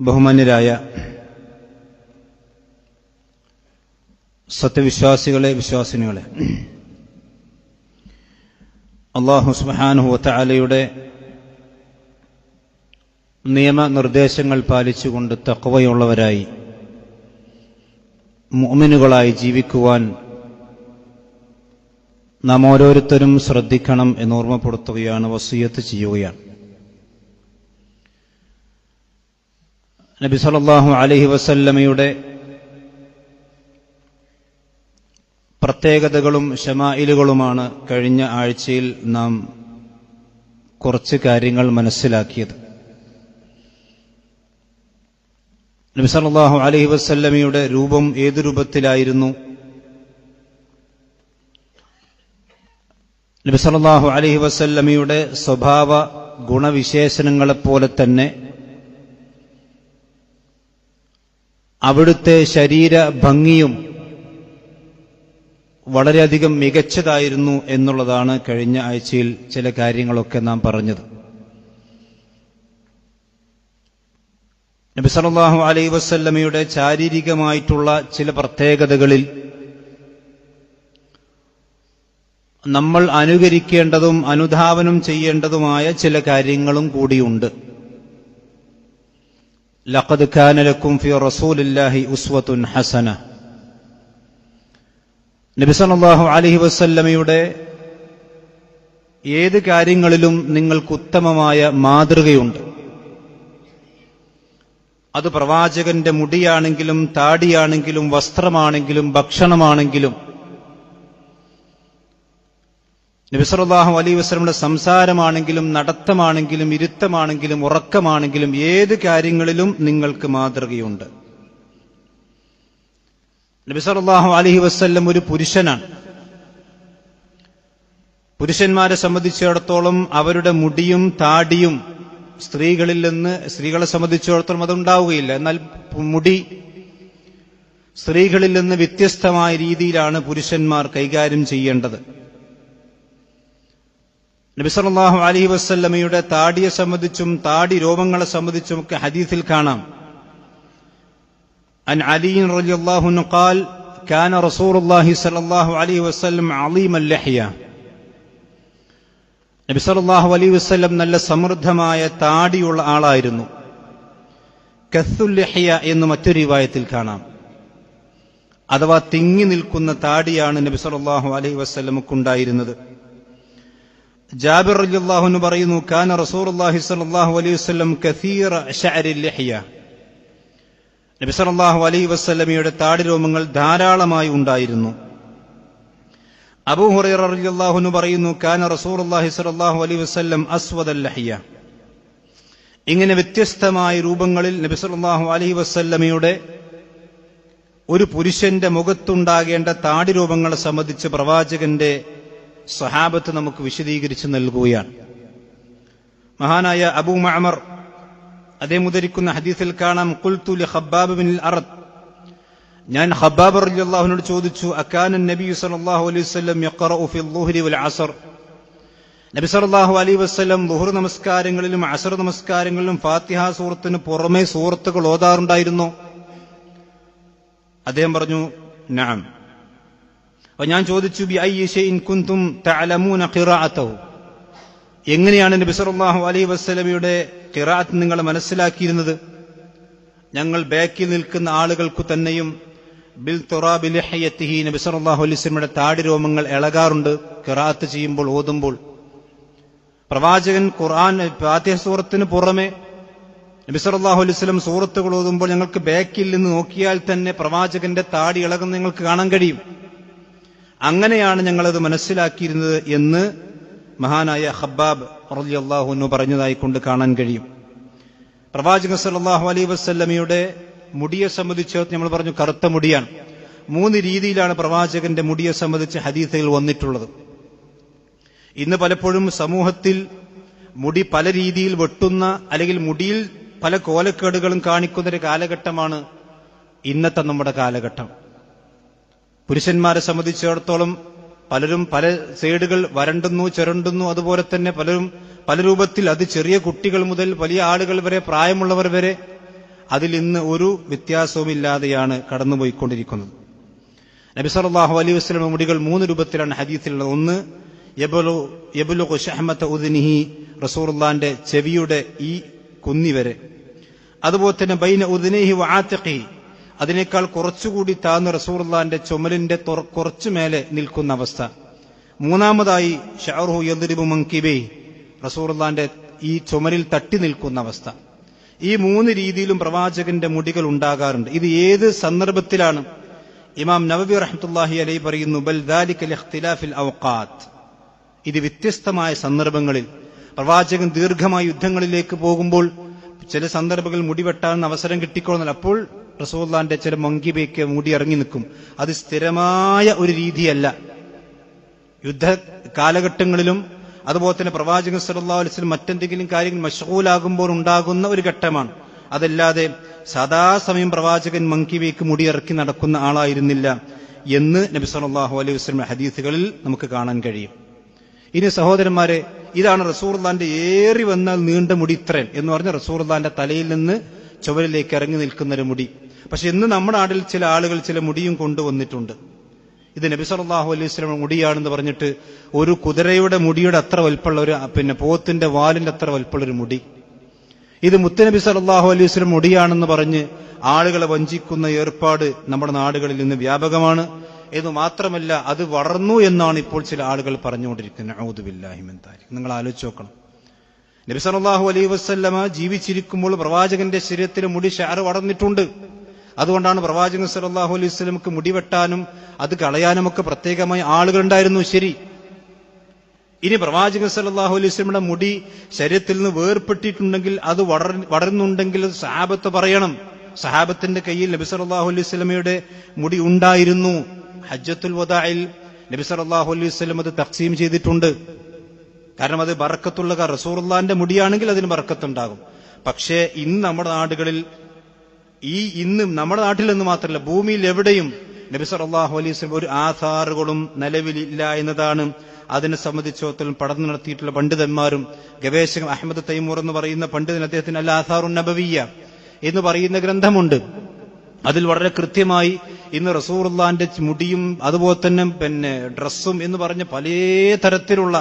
ബഹുമാന്യരായ സത്യവിശ്വാസികളെ വിശ്വാസിനികളെ അള്ളാഹു സുബാനുഹുവലയുടെ നിയമനിർദ്ദേശങ്ങൾ പാലിച്ചുകൊണ്ട് തക്കവയുള്ളവരായി മുഅ്മിനുകളായി ജീവിക്കുവാൻ നാം ഓരോരുത്തരും ശ്രദ്ധിക്കണം എന്ന് ഓർമ്മപ്പെടുത്തുകയാണ് വസീയത്ത് ചെയ്യുകയാണ്. നബി സല്ലല്ലാഹു അലഹി വസല്ലമയുടെ പ്രത്യേകതകളും ഷമായിലുകളുമാണ് കഴിഞ്ഞ ആഴ്ചയിൽ നാം കുറച്ച് കാര്യങ്ങൾ മനസ്സിലാക്കിയത്. നബി സല്ലല്ലാഹു അലഹി വസല്ലമയുടെ രൂപം ഏത് രൂപത്തിലായിരുന്നു? നബി സല്ലല്ലാഹു അലഹി വസല്ലമയുടെ സ്വഭാവ ഗുണവിശേഷണങ്ങളെപ്പോലെ തന്നെ അവിടുത്തെ ശരീര ഭംഗിയും വളരെയധികം മികച്ചതായിരുന്നു എന്നുള്ളതാണ് കഴിഞ്ഞ ആഴ്ചയിൽ ചില കാര്യങ്ങളൊക്കെ നാം പറഞ്ഞത്. നബി സല്ലല്ലാഹു അലൈഹി വസല്ലമയുടെ ശാരീരികമായിട്ടുള്ള ചില പ്രത്യേകതകളിൽ നമ്മൾ അനുകരിക്കേണ്ടതും അനുധാവനം ചെയ്യേണ്ടതുമായ ചില കാര്യങ്ങളും കൂടിയുണ്ട്. ലഖദ് لكم في رسول الله أسوة حسنة. നബി സല്ലല്ലാഹു അലൈഹി വസല്ലമയുടെ ഏത് കാര്യങ്ങളിലും നിങ്ങൾക്ക് ഉത്തമമായ മാതൃകയുണ്ട്. അത് പ്രവാചകന്റെ മുടിയാണെങ്കിലും താടിയാണെങ്കിലും വസ്ത്രമാണെങ്കിലും ഭക്ഷണമാണെങ്കിലും നബിസലാഹു അലൈ വസ്ലമുടെ സംസാരമാണെങ്കിലും നടത്തമാണെങ്കിലും ഇരുത്തമാണെങ്കിലും ഉറക്കമാണെങ്കിലും ഏത് കാര്യങ്ങളിലും നിങ്ങൾക്ക് മാതൃകയുണ്ട്. നബിസലാഹു അലഹി വസ്ല്ലം ഒരു പുരുഷനാണ്. പുരുഷന്മാരെ സംബന്ധിച്ചിടത്തോളം അവരുടെ മുടിയും താടിയും സ്ത്രീകളിൽ നിന്ന് സ്ത്രീകളെ സംബന്ധിച്ചിടത്തോളം അതുണ്ടാവുകയില്ല. എന്നാൽ മുടി സ്ത്രീകളിൽ നിന്ന് വ്യത്യസ്തമായ രീതിയിലാണ് പുരുഷന്മാർ കൈകാര്യം ചെയ്യേണ്ടത്. നബിസല്ലാഹു അലഹി വസ്ല്ലമയുടെ താടിയെ സംബന്ധിച്ചും താടി രോമങ്ങളെ സംബന്ധിച്ചും ഒക്കെ ഹദീസിൽ കാണാം عن علي رضي الله عنه قال كان رسول الله صلى الله عليه وسلم عظيم اللحية നബി സല്ലല്ലാഹു അലൈഹി വസല്ലം നല്ല സമൃദ്ധമായ താടിയുള്ള ആളായിരുന്നു കസ്സുല്യഹ്യ എന്ന് മറ്റൊരു റിവായത്തിൽ കാണാം അഥവാ തിങ്ങി നിൽക്കുന്ന താടിയാണ് നബി സല്ലല്ലാഹു അലൈഹി വസല്ലമക്കുണ്ടായിരുന്നത് ജാബിർ റളിയല്ലാഹു പറയുന്നു കാന റസൂലുള്ളാഹി സ്വല്ലല്ലാഹു അലൈഹി കസീറ ശഅരിൽ ലഹ്യ നബി സലാഹു അലൈഹി വസല്ലമയുടെ താടിരോമങ്ങൾ ധാരാളമായി ഉണ്ടായിരുന്നു. അബൂ ഹുറൈറ റളിയല്ലാഹു പറയുന്നു കാന റസൂർ അള്ളാഹി സ്വല്ലല്ലാഹു അലൈഹി അസ്വദ് അല്ലഹ്യ ഇങ്ങനെ വ്യത്യസ്തമായ രൂപങ്ങളിൽ നബി സല്ലല്ലാഹു അലൈഹി വസല്ലമയുടെ ഒരു പുരുഷന്റെ മുഖത്തുണ്ടാകേണ്ട താടിരൂപങ്ങളെ സംബന്ധിച്ച് പ്രവാചകന്റെ സഹാബത്ത് നമുക്ക് വിശദീകരിച്ച് നൽകുകയാണ്. മഹാനായ അബൂ മഅമർ അതേ മുതരിക്കുന്ന ഹദീസിൽ കാണാം കുൽത്തുലി ഖബ്ബാബ് ബിൻ അറദ്. ഞാൻ ഖബ്ബാബ് റളിയല്ലാഹുവിനോട് ചോദിച്ചു അക്കാനൻ നബി സല്ലല്ലാഹു അലൈഹി വസല്ലം യഖറഉ ഫിൽ ളുഹ്രി വൽ അസർ? നബി സല്ലല്ലാഹു അലൈഹി വസല്ലം ളുഹർ നമസ്കാരങ്ങളിലും അസർ നമസ്കാരങ്ങളിലും ഫാത്തിഹ സൂറത്തിന് പുറമെ സൂറത്തുകൾ ഓതാറുണ്ടായിരുന്നു. അദ്ദേഹം പറഞ്ഞു നഅം അപ്പൊ ഞാൻ ചോദിച്ചു ബി ഐ ഇൻ കുന്തും തഅലമൂന ഖിറാഅതഹു. എങ്ങനെയാണ് നബി സല്ലല്ലാഹു അലൈഹി വസല്ലമയുടെ ഖിറാഅത്ത് നിങ്ങൾ മനസ്സിലാക്കിയിരുന്നത്? ഞങ്ങൾ ബാക്കിൽ നിൽക്കുന്ന ആളുകൾക്കു തന്നെയും ബിൽ തൊറാ ലിഹയത്തിഹി നബി സല്ലല്ലാഹു അലൈഹി വസല്ലമയുടെ താടി രോമങ്ങൾ ഇളകാറുണ്ട് ഖിറാഅത്ത് ചെയ്യുമ്പോൾ ഓതുമ്പോൾ. പ്രവാചകൻ ഖുർആൻ ഫാത്തിഹ സൂറത്തിന് പുറമെ നബി സല്ലല്ലാഹു അലൈഹി വസല്ലം സൂറത്തുകൾ ഓതുമ്പോൾ ഞങ്ങൾക്ക് ബാക്കിൽ നിന്ന് നോക്കിയാൽ തന്നെ പ്രവാചകന്റെ താടി ഇളകുന്ന നിങ്ങൾക്ക് കാണാൻ കഴിയും. അങ്ങനെയാണ് ഞങ്ങളത് മനസ്സിലാക്കിയിരുന്നത് എന്ന് മഹാനായ ഹബ്ബാബ് റളിയല്ലാഹു അൻഹു പറഞ്ഞതായി കൊണ്ട് കാണാൻ കഴിയും. പ്രവാചകൻ സല്ലല്ലാഹു അലൈഹി വസല്ലമയുടെ മുടിയെ സംബന്ധിച്ച് നമ്മൾ പറഞ്ഞു കറുത്ത മുടിയാണ്. മൂന്ന് രീതിയിലാണ് പ്രവാചകന്റെ മുടിയെ സംബന്ധിച്ച് ഹദീസയിൽ വന്നിട്ടുള്ളത്. ഇന്ന് പലപ്പോഴും സമൂഹത്തിൽ മുടി പല രീതിയിൽ വെട്ടുന്ന അല്ലെങ്കിൽ മുടിയിൽ പല കോലക്കേടുകളും കാണിക്കുന്ന ഒരു കാലഘട്ടമാണ് ഇന്നത്തെ നമ്മുടെ കാലഘട്ടം. പുരുഷന്മാരെ സംബന്ധിച്ചിടത്തോളം പലരും പല സൈഡുകൾ വരണ്ടുന്നു ചുരണ്ടുന്നു. അതുപോലെ തന്നെ പലരും പല രൂപത്തിൽ അത് ചെറിയ കുട്ടികൾ മുതൽ വലിയ ആളുകൾ വരെ പ്രായമുള്ളവർ വരെ അതിൽ ഇന്ന് ഒരു വ്യത്യാസവുമില്ലാതെയാണ് കടന്നുപോയിക്കൊണ്ടിരിക്കുന്നത്. നബി സല്ലല്ലാഹു അലൈ വസ്ലമ മുടികൾ മൂന്ന് രൂപത്തിലാണ് ഹദീസിലുള്ളത്. ഒന്ന് യബലു ഉദ്നിഹി റസൂലുള്ളാന്റെ ചെവിയുടെ ഈ കുന്നി വരെ. അതുപോലെ തന്നെ ബൈന ഉദിനേഹി വആത്തിഖി അതിനേക്കാൾ കുറച്ചുകൂടി താഴ്ന്ന റസൂലുള്ളാന്റെ ചുമലിന്റെ കുറച്ചു മേലെ നിൽക്കുന്ന അവസ്ഥ. മൂന്നാമതായി ഷാറുഹു യദ്രിബു മങ്കിബേ റസൂലുള്ളാന്റെ ഈ ചുമലിൽ തട്ടി നിൽക്കുന്ന അവസ്ഥ. ഈ മൂന്ന് രീതിയിലും പ്രവാചകന്റെ മുടികൾ ഉണ്ടാകാറുണ്ട്. ഇത് ഏത് സന്ദർഭത്തിലാണ്? ഇമാം നവബി റഹ്മത്തുള്ളാഹി അലൈ പറയുന്നു ബൽ ഇത് വ്യത്യസ്തമായ സന്ദർഭങ്ങളിൽ പ്രവാചകൻ ദീർഘമായ യുദ്ധങ്ങളിലേക്ക് പോകുമ്പോൾ ചില സന്ദർഭങ്ങളിൽ മുടിവെട്ടാൻ അവസരം കിട്ടിക്കൊള്ളുന്നില്ല അപ്പോൾ റസൂല്ലാന്റെ ചില മങ്കിബയൊക്കെ മുടി ഇറങ്ങി നിൽക്കും. അത് സ്ഥിരമായ ഒരു രീതിയല്ല. യുദ്ധ കാലഘട്ടങ്ങളിലും അതുപോലെ തന്നെ പ്രവാചകൻ സല്ലല്ലാഹു അലൈഹി വസല്ലം മറ്റെന്തെങ്കിലും കാര്യങ്ങൾ മഷൂലാകുമ്പോൾ ഉണ്ടാകുന്ന ഒരു ഘട്ടമാണ്. അതല്ലാതെ സദാസമയം പ്രവാചകൻ മങ്കിബയ്ക്ക് മുടിയിറക്കി നടക്കുന്ന ആളായിരുന്നില്ല എന്ന് നബി സല്ലല്ലാഹു അലൈഹി വസല്ലം ഹദീസുകളിൽ നമുക്ക് കാണാൻ കഴിയും. ഇനി സഹോദരന്മാരെ ഇതാണ് റസൂർദാന്റെ ഏറി വന്നാൽ നീണ്ട മുടി ഇത്രൻ എന്ന് പറഞ്ഞ റസൂർദാന്റെ തലയിൽ നിന്ന് ചുവരിലേക്ക് ഇറങ്ങി നിൽക്കുന്ന ഒരു മുടി. പക്ഷെ ഇന്ന് നമ്മുടെ നാട്ടിൽ ചില ആളുകൾ ചില മുടിയും കൊണ്ടുവന്നിട്ടുണ്ട്. ഇത് നബി സല്ലല്ലാഹു അലൈഹി സ്വലം മുടിയാണെന്ന് പറഞ്ഞിട്ട് ഒരു കുതിരയുടെ മുടിയുടെ അത്ര വലുപ്പമുള്ള ഒരു പിന്നെ പോത്തിന്റെ വാലിന്റെ അത്ര വലുപ്പമുള്ള ഒരു മുടി. ഇത് മുത്തനബി സല്ലല്ലാഹു അലൈഹി സ്വലം മുടിയാണെന്ന് പറഞ്ഞ് ആളുകളെ വഞ്ചിക്കുന്ന ഏർപ്പാട് നമ്മുടെ നാടുകളിൽ ഇന്ന് വ്യാപകമാണ്. എന്ന് മാത്രമല്ല അത് വളർന്നു എന്നാണ് ഇപ്പോൾ ചില ആളുകൾ പറഞ്ഞുകൊണ്ടിരിക്കുന്നത്. നിങ്ങൾ ആലോചിച്ച് നോക്കണം. നബി സല്ലല്ലാഹു അലൈഹി വസല്ലമ ജീവിച്ചിരിക്കുമ്പോൾ പ്രവാചകന്റെ ശരീരത്തിൽ മുടി ഷാറ് വളർന്നിട്ടുണ്ട്. അതുകൊണ്ടാണ് പ്രവാചകൻ സല്ലല്ലാഹു അലൈഹി വസല്ലമക്ക് മുടി വെട്ടാനും അത് കളയാനും ഒക്കെ പ്രത്യേകമായി ആളുകളുണ്ടായിരുന്നു. ശരി. ഇനി പ്രവാചകൻ സല്ലല്ലാഹു അലൈഹി വസല്ലമയുടെ മുടി ശരീരത്തിൽ നിന്ന് വേർപ്പെട്ടിട്ടുണ്ടെങ്കിൽ അത് വളർ വളരുന്നുണ്ടെങ്കിൽ സഹാബത്ത് പറയണം. സഹാബത്തിന്റെ കയ്യിൽ നബി സല്ലല്ലാഹു അലൈഹി വസല്ലമയുടെ മുടി ഉണ്ടായിരുന്നു. ഹജ്ജത്തുൽ വദായിൽ നബി സല്ലല്ലാഹു അലൈഹി സ്വലം അത് തക്സീം ചെയ്തിട്ടുണ്ട്. കാരണം അത് ബറക്കത്തുള്ള റസൂർ റസൂറുള്ളാന്റെ മുടിയാണെങ്കിൽ അതിന് ബറക്കത്തുണ്ടാകും പക്ഷേ ഇന്ന് നമ്മുടെ നാടുകളിൽ ഈ ഇന്നും നമ്മുടെ നാട്ടിൽ നിന്ന് മാത്രമല്ല ഭൂമിയിൽ എവിടെയും നബി സല്ലല്ലാഹു അലൈഹി ഒരു ആധാറുകളും നിലവിലില്ല എന്നതാണ് അതിനെ സംബന്ധിച്ചിടത്തോളം പഠനം നടത്തിയിട്ടുള്ള പണ്ഡിതന്മാരും ഗവേഷകൻ അഹമ്മദ് തൈമൂർ എന്ന് പറയുന്ന പണ്ഡിതൻ അദ്ദേഹത്തിന് അല്ല ആധാറു നബവിയ എന്ന് പറയുന്ന ഗ്രന്ഥമുണ്ട്. അതിൽ വളരെ കൃത്യമായി ഇന്ന് റസൂർ മുടിയും അതുപോലെ തന്നെ പിന്നെ ഡ്രസ്സും എന്ന് പറഞ്ഞ പല തരത്തിലുള്ള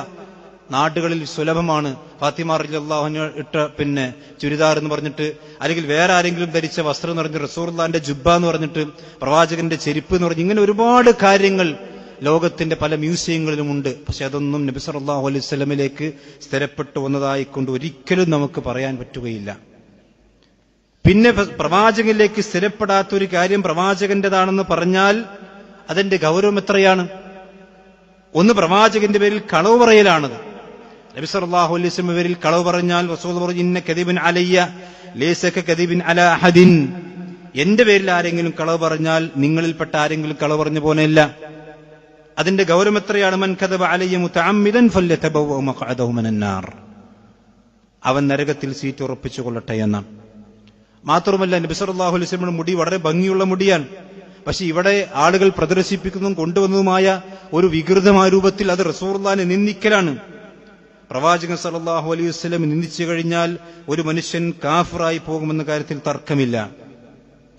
നാടുകളിൽ സുലഭമാണ്. ഫാത്തിമ റളിയല്ലാഹു ഇട്ട പിന്നെ ചുരിദാർ എന്ന് പറഞ്ഞിട്ട് അല്ലെങ്കിൽ വേറെ ആരെങ്കിലും ധരിച്ച വസ്ത്രം എന്ന് പറഞ്ഞ് റസൂർലാന്റെ ജുബ്ബ എന്ന് പറഞ്ഞിട്ട് പ്രവാചകന്റെ ചെരുപ്പ് എന്ന് പറഞ്ഞ് ഇങ്ങനെ ഒരുപാട് കാര്യങ്ങൾ ലോകത്തിന്റെ പല മ്യൂസിയങ്ങളിലും ഉണ്ട്. പക്ഷെ അതൊന്നും നബി സല്ലല്ലാഹു അലൈഹി സ്വലമിലേക്ക് സ്ഥിരപ്പെട്ടു വന്നതായിക്കൊണ്ട് ഒരിക്കലും നമുക്ക് പറയാൻ പറ്റുകയില്ല. പിന്നെ പ്രവാചകനിലേക്ക് സ്ഥിരപ്പെടാത്ത ഒരു കാര്യം പ്രവാചകന്റേതാണെന്ന് പറഞ്ഞാൽ അതിന്റെ ഗൗരവം എത്രയാണ്? ഒന്ന് പ്രവാചകന്റെ പേരിൽ കളവ് പറയലാണത്. നബി സല്ലല്ലാഹു അലൈഹി വസല്ലം ഇവരിൽ കളവ് പറഞ്ഞാൽ റസൂൽ പറഞ്ഞു ഇന്ന കദിബിൻ അലയ്യ ലേസക കദിബിൻ അല അഹദിൻ. എന്റെ പേരിൽ ആരെങ്കിലും കളവ് പറഞ്ഞാൽ നിങ്ങളിൽപ്പെട്ട ആരെങ്കിലും കളവ് പറഞ്ഞു പോലെയല്ല. അതിന്റെ ഗൗരവം എത്രയാണ്? മൻ കദബ അലയ്യ മഖഅദഹു അവൻ നരകത്തിൽ സീറ്റ് ഉറപ്പിച്ചു കൊള്ളട്ടെ എന്നാണ്. മാത്രമല്ല നബി സല്ലല്ലാഹു അലൈഹി വസല്ലം മുടി വളരെ ഭംഗിയുള്ള മുടിയാണ്. പക്ഷെ ഇവിടെ ആളുകൾ പ്രദർശിപ്പിക്കുന്നതും കൊണ്ടുവന്നതുമായ ഒരു വികൃതമായ രൂപത്തിൽ അത് റസൂർലാനെ നിന്ദിക്കലാണ്. പ്രവാചകൻ സല്ലല്ലാഹു അലൈഹി വസ്ലം നിന്ദിച്ചു കഴിഞ്ഞാൽ ഒരു മനുഷ്യൻ കാഫിറായി പോകുമെന്ന കാര്യത്തിൽ തർക്കമില്ല.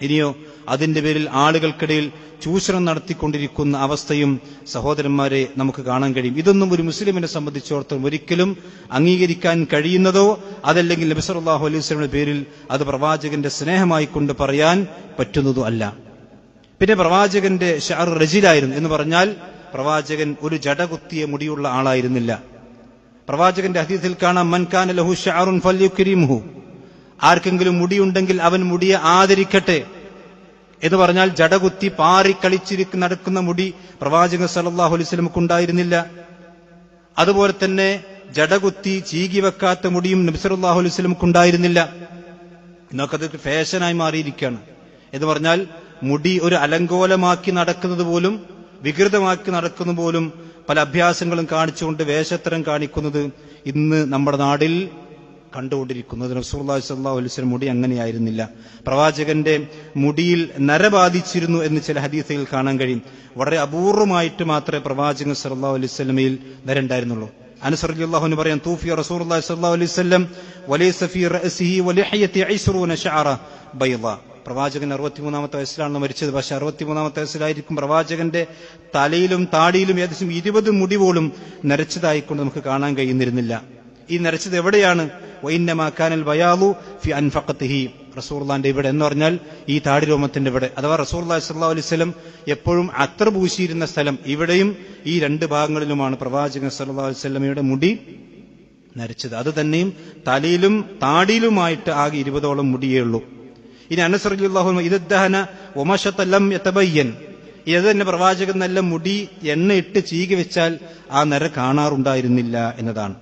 ഇനിയോ അതിന്റെ പേരിൽ ആളുകൾക്കിടയിൽ ചൂഷണം നടത്തിക്കൊണ്ടിരിക്കുന്ന അവസ്ഥയും സഹോദരന്മാരെ നമുക്ക് കാണാൻ കഴിയും. ഇതൊന്നും ഒരു മുസ്ലിമിനെ സംബന്ധിച്ചിടത്തോളം ഒരിക്കലും അംഗീകരിക്കാൻ കഴിയുന്നതോ അതല്ലെങ്കിൽ നബി സല്ലല്ലാഹു അലൈഹി വസ്ലമിന്റെ പേരിൽ അത് പ്രവാചകന്റെ സ്നേഹമായി കൊണ്ട് പറയാൻ പറ്റുന്നതോ അല്ല. പിന്നെ പ്രവാചകന്റെ ഷാർ റജിലായിരുന്നു എന്ന് പറഞ്ഞാൽ പ്രവാചകൻ ഒരു ജടകുത്തിയ മുടിയുള്ള ആളായിരുന്നില്ല. പ്രവാചകന്റെ ഹദീസിൽ കാണാം മൻകാന ലഹു ഷാറുൻ ഫലിയുക്കിരിമുഹു ആർക്കെങ്കിലും മുടിയുണ്ടെങ്കിൽ അവൻ മുടിയെ ആദരിക്കട്ടെ എന്ന് പറഞ്ഞാൽ ജടകുത്തി പാറി പാറിക്കളിച്ചിരിക്കുന്ന നടക്കുന്ന മുടി പ്രവാചകൻ സല്ലല്ലാഹു അലൈഹി വസല്ലമക്ക് ഉണ്ടായിരുന്നില്ല. അതുപോലെ തന്നെ ജടകുത്തി ചീകി വെക്കാത്ത മുടിയും നബി സല്ലല്ലാഹു അലൈഹി വസല്ലമക്ക് ഉണ്ടായിരുന്നില്ല. ഇന്നൊക്കെ അത് ഫാഷനായി മാറിയിരിക്കുകയാണ്. എന്ന് പറഞ്ഞാൽ മുടി ഒരു അലങ്കോലമാക്കി നടക്കുന്നത് പോലും വികൃതമാക്കി നടക്കുന്ന പോലും പല അഭ്യാസങ്ങളും കാണിച്ചുകൊണ്ട് വേഷത്തരം കാണിക്കുന്നത് ഇന്ന് നമ്മുടെ നാടിൽ കണ്ടുകൊണ്ടിരിക്കുന്നത്. റസൂലുള്ളാഹി സ്വല്ലല്ലാഹു അലൈഹി വസല്ലം മുടി അങ്ങനെയായിരുന്നില്ല. പ്രവാചകന്റെ മുടിയിൽ നര ബാധിച്ചിരുന്നു എന്ന് ചില ഹദീസുകൾ കാണാൻ കഴിയും. വളരെ അപൂർവമായിട്ട് മാത്രമേ പ്രവാചകൻ സല്ലല്ലാഹു അലൈഹി വസല്ലമയിൽ നര ഉണ്ടായിരുന്നുള്ളൂ അനസ് റളിയല്ലാഹു പറയാൻ തൂഫിയ റസൂലുള്ളാഹി സ്വല്ലല്ലാഹു അലൈഹി വസല്ലം വലൈസ ഫീ റഅസിഹി വലിഹയതി 20 ശഅറ ബൈള പ്രവാചകൻ അറുപത്തിമൂന്നാമത്തെ വയസ്സിലാണ് മരിച്ചത്. പക്ഷെ അറുപത്തിമൂന്നാമത്തെ വയസ്സിലായിരിക്കും പ്രവാചകന്റെ തലയിലും താടിയിലും ഏകദേശം ഇരുപത് മുടി നരച്ചതായിക്കൊണ്ട് നമുക്ക് കാണാൻ കഴിയുന്നിരുന്നില്ല. ഈ നരച്ചത് എവിടെയാണ്? വൈന്നമാക്കാനൽ വയാലു ഫി അൻഫക്കത്തിഹി റസൂർലാന്റെ ഇവിടെ എന്ന് പറഞ്ഞാൽ ഈ താടി രോമത്തിന്റെ ഇവിടെ. അഥവാ റസൂർ സല്ലാ സ്വലം എപ്പോഴും അത്ര പൂശിയിരുന്ന സ്ഥലം ഇവിടെയും ഈ രണ്ട് ഭാഗങ്ങളിലുമാണ് പ്രവാചകൻ സല്ലാ അലൈഹി സ്വലമയുടെ മുടി നരച്ചത്. അത് തന്നെയും തലയിലും താടിയിലുമായിട്ട് ആകെ ഇരുപതോളം മുടിയേ ഉള്ളൂ. ഇനി അനസറിയാഹു ഇദ്ദഹന ഒമഷത്തല്ലം എത്തബയ്യൻ ഇത് തന്നെ പ്രവാചകൻ നല്ല മുടി എണ്ണയിട്ട് ചീകി വെച്ചാൽ ആ നര കാണാറുണ്ടായിരുന്നില്ല എന്നതാണ്.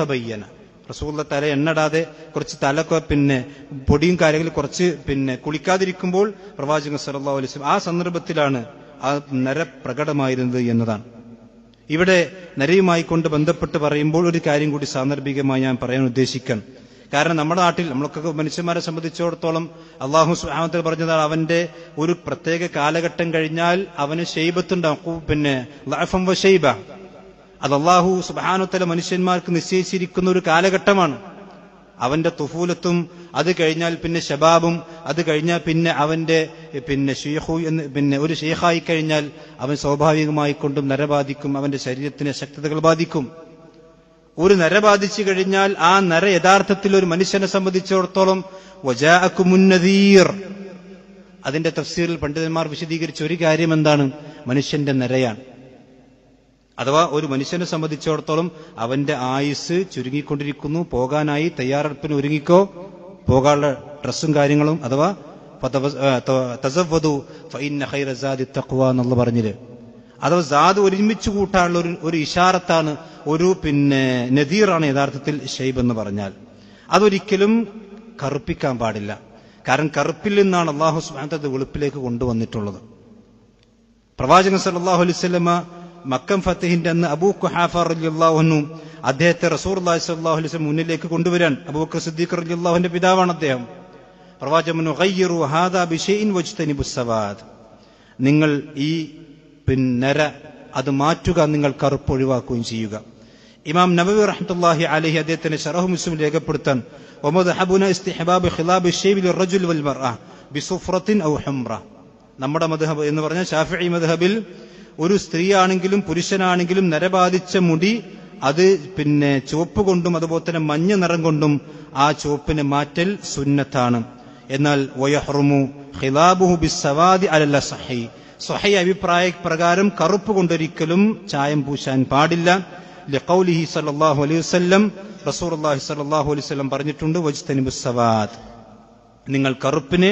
തബയ്യന. റസൂള്ള തല എണ്ണടാതെ കുറച്ച് തലക്കെ പിന്നെ പൊടിയും കാര്യങ്ങളിൽ കുറച്ച് പിന്നെ കുളിക്കാതിരിക്കുമ്പോൾ പ്രവാചകൻ അലൈഹി വസല്ലം ആ സന്ദർഭത്തിലാണ് ആ നര പ്രകടമായിരുന്നത് എന്നതാണ്. ഇവിടെ നരയുമായി കൊണ്ട് ബന്ധപ്പെട്ട് പറയുമ്പോൾ ഒരു കാര്യം കൂടി സാന്ദർഭികമായി ഞാൻ പറയാൻ ഉദ്ദേശിക്കണം കാരണം നമ്മുടെ നാട്ടിൽ നമ്മളൊക്കെ മനുഷ്യന്മാരെ സംബന്ധിച്ചിടത്തോളം അള്ളാഹു സുഹാമത്തിൽ പറഞ്ഞതാണ് അവന്റെ ഒരു പ്രത്യേക കാലഘട്ടം കഴിഞ്ഞാൽ അവന് ഷെയ്ബത്തുണ്ടാവും. പിന്നെ വ അത് അള്ളാഹു സുബാനുത്തല മനുഷ്യന്മാർക്ക് നിശ്ചയിച്ചിരിക്കുന്ന ഒരു കാലഘട്ടമാണ്. അവന്റെ തുഫൂലത്തും അത് കഴിഞ്ഞാൽ പിന്നെ ഷബാബും അത് കഴിഞ്ഞാൽ പിന്നെ അവന്റെ പിന്നെ ഷീഹു എന്ന് പിന്നെ ഒരു ഷീഹായി കഴിഞ്ഞാൽ അവൻ സ്വാഭാവികമായിക്കൊണ്ടും നരബാധിക്കും നര ബാധിക്കും അവന്റെ ശരീരത്തിന് ശക്തതകൾ ബാധിക്കും. ഒരു നര ബാധിച്ചു കഴിഞ്ഞാൽ ആ നര യഥാർത്ഥത്തിൽ ഒരു മനുഷ്യനെ സംബന്ധിച്ചിടത്തോളം വജാഅക്കുമുന്നദീർ അതിന്റെ തഫ്സീറിൽ പണ്ഡിതന്മാർ വിശദീകരിച്ച ഒരു കാര്യം എന്താണ്? മനുഷ്യന്റെ നരയാണ്. അഥവാ ഒരു മനുഷ്യനെ സംബന്ധിച്ചിടത്തോളം അവന്റെ ആയുസ് ചുരുങ്ങിക്കൊണ്ടിരിക്കുന്നു പോകാനായി തയ്യാറെടുപ്പിന് ഒരുങ്ങിക്കോ പോകാനുള്ള ഡ്രസ്സും കാര്യങ്ങളും അഥവാ തസവ്വദു ഫൈൻ എന്നുള്ള പറഞ്ഞിൽ അഥവാ സാദ് ഒരുമിച്ച് കൂട്ടാനുള്ള ഒരു ഒരു ഇഷാറത്താണ് ഒരു പിന്നെ നദീറാണ് യഥാർത്ഥത്തിൽ ഷെയ്ബ് എന്ന് പറഞ്ഞാൽ. അതൊരിക്കലും കറുപ്പിക്കാൻ പാടില്ല. കാരണം കറുപ്പിൽ നിന്നാണ് അള്ളാഹു സുബാനത്തെ വെളുപ്പിലേക്ക് കൊണ്ടുവന്നിട്ടുള്ളത്. പ്രവാചകൻ സല്ലല്ലാഹു അലൈഹി വസല്ലമ മക്കം ഫത്തഹിന്റെ അന്ന് അബൂ ഖുഹാഫ റളിയല്ലാഹു അദ്ദേഹത്തെ റസൂർ സല്ലല്ലാഹു അലൈഹി വസല്ലം മുന്നിലേക്ക് കൊണ്ടുവരാൻ അബൂബക്കർ സിദ്ദീഖ് റളിയല്ലാഹുവിന്റെ പിതാവാണ് അദ്ദേഹം. പ്രവാചകൻ നിങ്ങൾ ഈ പിന്നര അത് മാറ്റുക നിങ്ങൾ കറുപ്പ് ഒഴിവാക്കുകയും ചെയ്യുക. ഇമാം നബവി റഹ്മത്തുള്ളാഹി അലഹി അദ്ദേഹത്തിന്റെ ഷറഹു മുസ്ലിം രേഖപ്പെടുത്താൻ നമ്മുടെ മദ്ഹബ് എന്ന് പറഞ്ഞാൽ ഷാഫി മദ്ഹബിൽ ഒരു സ്ത്രീയാണെങ്കിലും പുരുഷനാണെങ്കിലും നരബാധിച്ച മുടി അത് പിന്നെ ചുവപ്പ് കൊണ്ടും അതുപോലെ തന്നെ മഞ്ഞ നിറം കൊണ്ടും ആ ചുവപ്പിനെ മാറ്റൽ സുന്നത്താണ്. എന്നാൽ വയഹ്റുമു ഖിലാബുഹു ബിസ്സവാദി അലല്ല സഹി അഭിപ്രായ പ്രകാരം കറുപ്പ് കൊണ്ടൊരിക്കലും ചായം പൂശാൻ പാടില്ല. ലഖൗലിഹി സല്ലല്ലാഹു അലൈഹി വസല്ലം റസൂലുള്ളാഹി സല്ലല്ലാഹു അലൈഹി വസല്ലം പറഞ്ഞിട്ടുണ്ട് വജ്തനി സവാദ്. നിങ്ങൾ കറുപ്പിനെ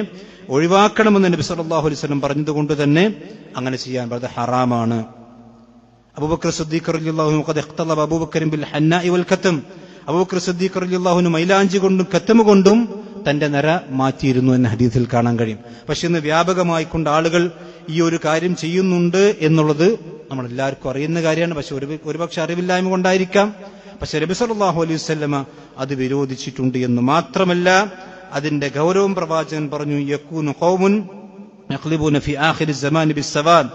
ഒഴിവാക്കണമെന്ന് നബി സല്ലല്ലാഹു അലൈഹി വസല്ലം പറഞ്ഞതുകൊണ്ട് തന്നെ അങ്ങനെ ചെയ്യാൻ വളരെ ഹറാമാണ്. Abu Bakr Siddiq Abu Bakr bill ഹന്നാഇ വൽ കത്തം അബൂബക്കർ സിദ്ദീഖ് റളിയല്ലാഹു മൈലാഞ്ചി കൊണ്ടും കത്തമ കൊണ്ടും തന്റെ നര മാറ്റിയിരുന്നു എന്ന ഹദീസിൽ കാണാൻ കഴിയും. പക്ഷെ ഇന്ന് വ്യാപകമായി കൊണ്ട് ആളുകൾ ഈ ഒരു കാര്യം ചെയ്യുന്നുണ്ട് എന്നുള്ളത് നമ്മൾ എല്ലാവർക്കും അറിയുന്ന കാര്യമാണ് പക്ഷെ ഒരു ഒരുപക്ഷെ അറിവില്ലായ്മ കൊണ്ടായിരിക്കാം പക്ഷെ നബി സല്ലല്ലാഹു അലൈഹി വസല്ലമ അത് വിരോധിച്ചിട്ടുണ്ട് എന്ന് മാത്രമല്ല അതിന്റെ ഗൗരവം പ്രവാചകൻ പറഞ്ഞു യക്കൂനു ഖൗമുൻ يقلبون في آخر الزمان بالسواد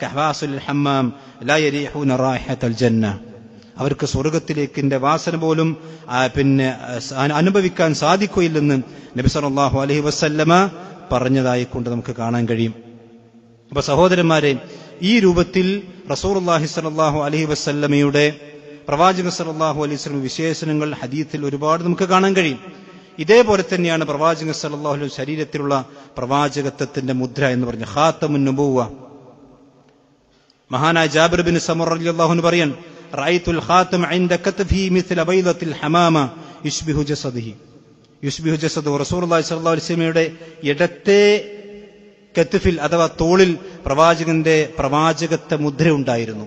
كحواصل الحمام لا يريحون رائحة الجنة അവർക്ക് സ്വർഗത്തിലേക്കിന്റെ വാസന പോലും ആ, പിന്നെ ആ, അനുഭവിക്കാൻ സാധിക്കുകയില്ലെന്ന് നബി സല്ലല്ലാഹു അലൈഹി വസല്ലമ പറഞ്ഞതായി കൊണ്ട് നമുക്ക് കാണാൻ കഴിയും അപ്പൊ സഹോദരന്മാരെ ഈ രൂപത്തിൽ റസൂർല്ലാഹി സലാഹു അലഹി വസ്ല്ലമയുടെ പ്രവാചക സലാഹു അലൈഹി സ്വലം വിശേഷണങ്ങൾ ഹദീത്തിൽ ഒരുപാട് നമുക്ക് കാണാൻ കഴിയും. ഇതേപോലെ തന്നെയാണ് പ്രവാചക സലാഹു ശരീരത്തിലുള്ള പ്രവാചകത്വത്തിന്റെ മുദ്ര എന്ന് പറഞ്ഞ ഹാത്തമുന്നുബൂവ നുബൂവ മഹാനായ ജാബിർ ബിൻ സമർ റളിയല്ലാഹു പറയാൻ മിസ്ല ബൈദത്തിൽ ഹമാമ ജസദിഹി. യുഷ്ബിഹു ജസദു റസൂലുള്ളാഹി സ്വല്ലല്ലാഹു അലൈഹി ഇടത്തെ കത്തുഫിൽ അഥവാ തോളിൽ പ്രവാചകന്റെ പ്രവാചകത്വ മുദ്ര ഉണ്ടായിരുന്നു.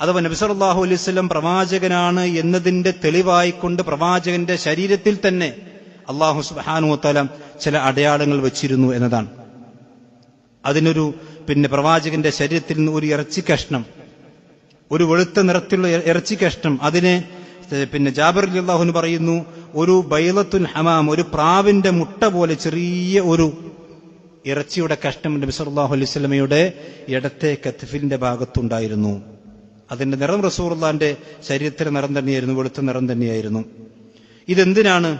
അഥവാ നബി സല്ലല്ലാഹു അലൈഹി വസല്ലം പ്രവാചകനാണ് എന്നതിന്റെ തെളിവായിക്കൊണ്ട് പ്രവാചകന്റെ ശരീരത്തിൽ തന്നെ അള്ളാഹു സുബ്ഹാനഹു വതആല ചില അടയാളങ്ങൾ വെച്ചിരുന്നു എന്നതാണ്. അതിനൊരു പിന്നെ പ്രവാചകന്റെ ശരീരത്തിൽ നിന്ന് ഒരു ഇറച്ചി കഷ്ണം ഒരു വെളുത്ത നിറത്തിലുള്ള ഇറച്ചി കഷ്ണം അതിനെ പിന്നെ ജാബിർ അള്ളാഹുന് പറയുന്നു ഒരു ബൈലത്തുൽ ഹമാം ഒരു പ്രാവിന്റെ മുട്ട പോലെ ചെറിയ ഒരു ഇറച്ചിയുടെ കഷ്ണം നബി സല്ലാഹു അലൈഹി വസല്ലമയുടെ ഇടത്തെ കത്തിഫിലിന്റെ ഭാഗത്തുണ്ടായിരുന്നു. അതിന്റെ നിറം റസൂറുള്ളാന്റെ ശരീരത്തിലെ നിറം തന്നെയായിരുന്നു വെളുത്ത നിറം തന്നെയായിരുന്നു. ഇതെന്തിനാണ്?